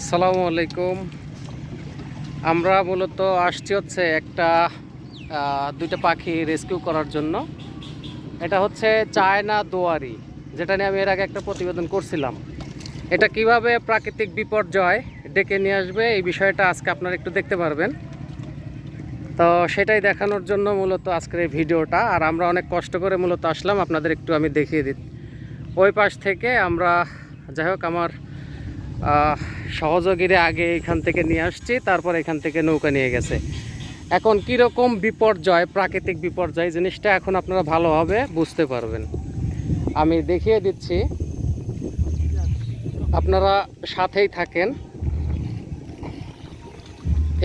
আসসালামু আলাইকুম। আমরা মূলত আসছি হচ্ছে একটা দুইটা পাখি রেস্কিউ করার জন্য। এটা হচ্ছে চায়না দোয়ারি, যেটা নিয়ে আমি এর আগে একটা প্রতিবেদন করছিলাম। এটা কীভাবে প্রাকৃতিক বিপর্যয় ডেকে নিয়ে আসবে, এই বিষয়টা আজকে আপনারা একটু দেখতে পারবেন। তো সেটাই দেখানোর জন্য মূলত আজকের এই ভিডিওটা, আর আমরা অনেক কষ্ট করে মূলত আসলাম, আপনাদের একটু আমি দেখিয়ে দিই। ওই পাশ থেকে আমরা, যাই হোক, আমার সহযোগীরা আগে এখান থেকে নিয়ে আসছি, তারপর এখান থেকে নৌকা নিয়ে গেছে। এখন কীরকম বিপর্যয়, প্রাকৃতিক বিপর্যয় জিনিসটা এখন আপনারা ভালোভাবে বুঝতে পারবেন। আমি দেখিয়ে দিচ্ছি। আপনারা সাথেই থাকেন।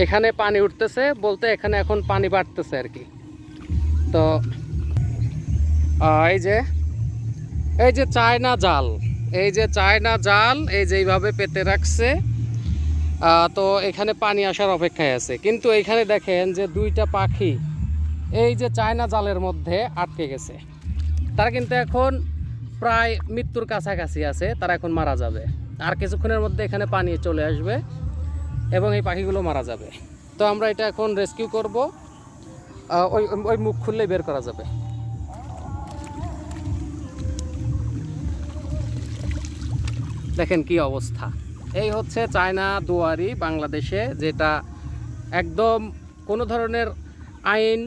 এখানে পানি উঠতেছে বলতে এখানে এখন পানি বাড়তেছে আর কি। তো এই যে এই যে চায়না জাল। এই যে চায়না জাল, এই যে এইভাবে পেতে রাখছে। তো এখানে পানি আসার অপেক্ষায় আছে। কিন্তু এখানে দেখেন যে দুইটা পাখি এই যে চায়না জালের মধ্যে আটকে গেছে। তারা কিন্তু এখন প্রায় মৃত্যুর কাছাকাছি আছে, তারা এখন মারা যাবে। আর কিছুক্ষণের মধ্যে এখানে পানি চলে আসবে এবং এই পাখিগুলো মারা যাবে। তো আমরা এটা এখন রেস্কিউ করব। ওই ওই মুখ খুললেই বের করা যাবে। দেখেন কি অবস্থা। এই হচ্ছে চায়না দুয়ারি বাংলাদেশে, যেটা একদম কোনো ধরনের আইন,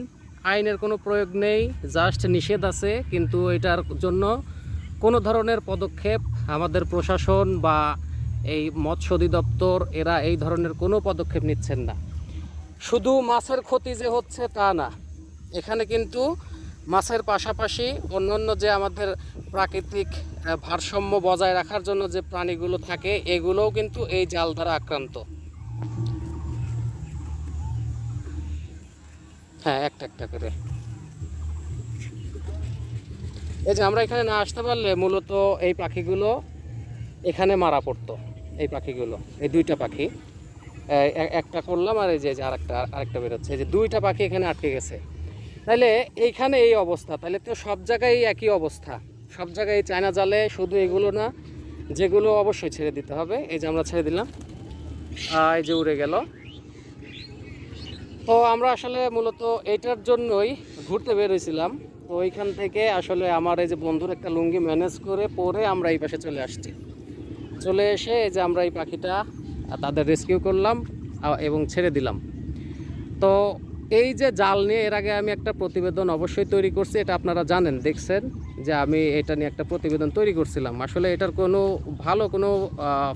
আইনের কোনো প্রয়োগ নেই জাস্ট নিষেধ আছে, কিন্তু এটার জন্য কোনো ধরনের পদক্ষেপ আমাদের প্রশাসন বা এই মৎস্য অধিদপ্তর, এরা এই ধরনের কোনো পদক্ষেপ নিচ্ছেন না। শুধু মাছের ক্ষতি যে হচ্ছে তা না, এখানে কিন্তু মাছের পাশাপাশি অন্যান্য যে আমাদের প্রাকৃতিক ভারসাম্য বজায় রাখার জন্য যে প্রাণীগুলো থাকে, এগুলোও কিন্তু এই জাল দ্বারা আক্রান্ত। হ্যাঁ একটা একটা করে। এই যে আমরা এখানে না আসতে পারলে মূলত এই পাখিগুলো এখানে মারা পড়তো, এই পাখিগুলো, এই দুইটা পাখি। একটা করলাম আর এই যে আরেকটা আরেকটা বেরোচ্ছে। এই যে দুইটা পাখি এখানে আটকে গেছে। তাহলে এইখানে এই অবস্থা, তাহলে তো সব জায়গায় একই অবস্থা। সব জায়গায় চায়না জালে শুধু এগুলো না, যেগুলো অবশ্যই ছেড়ে দিতে হবে। এই যে আমরা ছেড়ে দিলাম। এই যে উড়ে গেল। তো আমরা আসলে মূলত এইটার জন্যই ঘুরতে বেরোইছিলাম তো ওইখান থেকে আসলে আমার এই যে বন্ধুর একটা লুঙ্গি ম্যানেজ করে পরে আমরা এই পাশে চলে আসছি। চলে এসে এই যে আমরা এই পাখিটা, তাদের রেস্কিউ করলাম এবং ছেড়ে দিলাম। তো এই যে জাল নিয়ে এর আগে আমি একটা প্রতিবেদন অবশ্যই তৈরি করছি, এটা আপনারা জানেন, দেখছেন যে আমি এটা নিয়ে একটা প্রতিবেদন তৈরি করছিলাম। আসলে এটার কোনো ভালো কোনো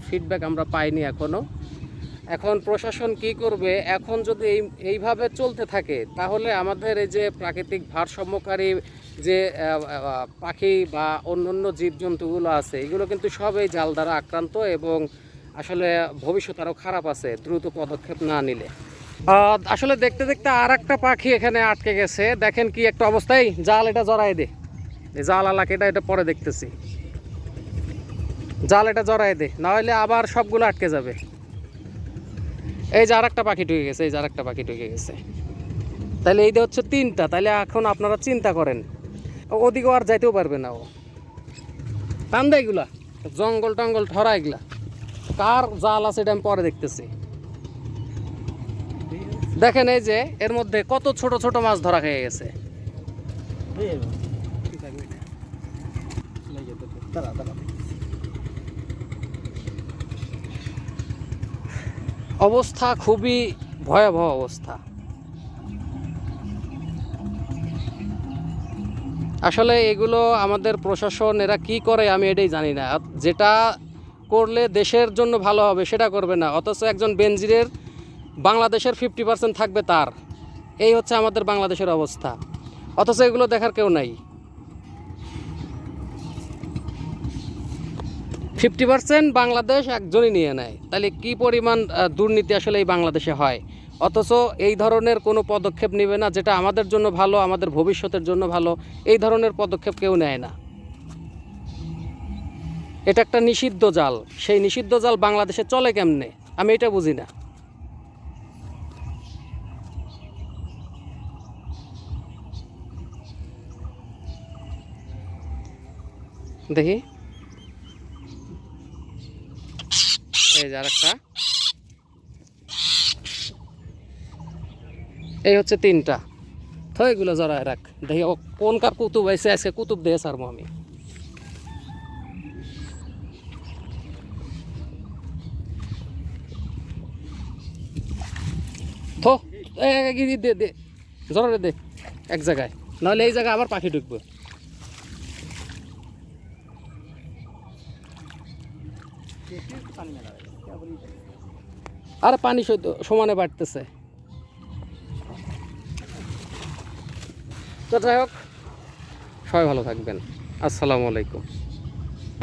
ফিডব্যাক আমরা পাইনি এখনও এখন প্রশাসন কি করবে? এখন যদি এই, এইভাবে চলতে থাকে, তাহলে আমাদের এই যে প্রাকৃতিক ভারসাম্যকারী যে পাখি বা অন্যান্য জীবজন্তুগুলো আছে, এগুলো কিন্তু সব এই জাল দ্বারা আক্রান্ত এবং আসলে ভবিষ্যৎ আরও খারাপ আছে, দ্রুত পদক্ষেপ না নিলে। আসলে দেখতে দেখতে আর একটা পাখি এখানে আটকে গেছে। দেখেন কি একটা অবস্থায় জাল এটা জড়াই দে। জাল আলাকে এটা এটা পরে দেখতেছি। জাল এটা জড়াই দে না হলে আবার সবগুলো আটকে যাবে। এই যে আর একটা পাখি ঢুকে গেছে, এই যে আর একটা পাখি ঢুকে গেছে। তাহলে এই যে হচ্ছে তিনটা, তাহলে এখন আপনারা চিন্তা করেন। ও- ওদিকেও আর যাইতেও পারবে না ও। টান দেয় এগুলা জঙ্গল টঙ্গল ঠরা এগুলা। কার জাল আছে এটা আমি পরে দেখতেছি। দেখেন এই যে, এর মধ্যে কত ছোট ছোট মাছ ধরা খেয়ে গেছে। অবস্থা খুবই ভয়াবহ অবস্থা। আসলে এগুলো আমাদের প্রশাসন, এরা কি করে আমি এটাই জানি না। যেটা করলে দেশের জন্য ভালো হবে, সেটা করবে না। অথচ একজন বেনজিরের বাংলাদেশের ফিফটি পার্সেন্ট থাকবে তার। এই হচ্ছে আমাদের বাংলাদেশের অবস্থা। অথচ এগুলো দেখার কেউ নাই। ফিফটি পার্সেন্ট বাংলাদেশ একজনই নিয়ে নেয়। তাহলে কি পরিমাণ দুর্নীতি আসলে এই বাংলাদেশে হয়? অথচ এই ধরনের কোনো পদক্ষেপ নেবে না, যেটা আমাদের জন্য ভালো, আমাদের ভবিষ্যতের জন্য ভালো, এই ধরনের পদক্ষেপ কেউ নেয় না। এটা একটা নিষিদ্ধ জাল। সেই নিষিদ্ধ জাল বাংলাদেশে চলে কেমনে? আমি এটা বুঝি না। দেখি। এই যে আরেকটা। এই হচ্ছে তিনটা। তো এগুলো জড়ায় রাখ। দেখি কোন কার কুতুব আইসে আজকে কুতুব দিয়ে সারবো আমি। থো এ, দে দে জড়ারে দে। এক জায়গায়। নাহলে এই জায়গায় আবার পাখি ঢুকবে। আর পানি সমানে বাড়তেছে। তো যাই হোক সবাই ভালো থাকবেন। আসসালামু আলাইকুম।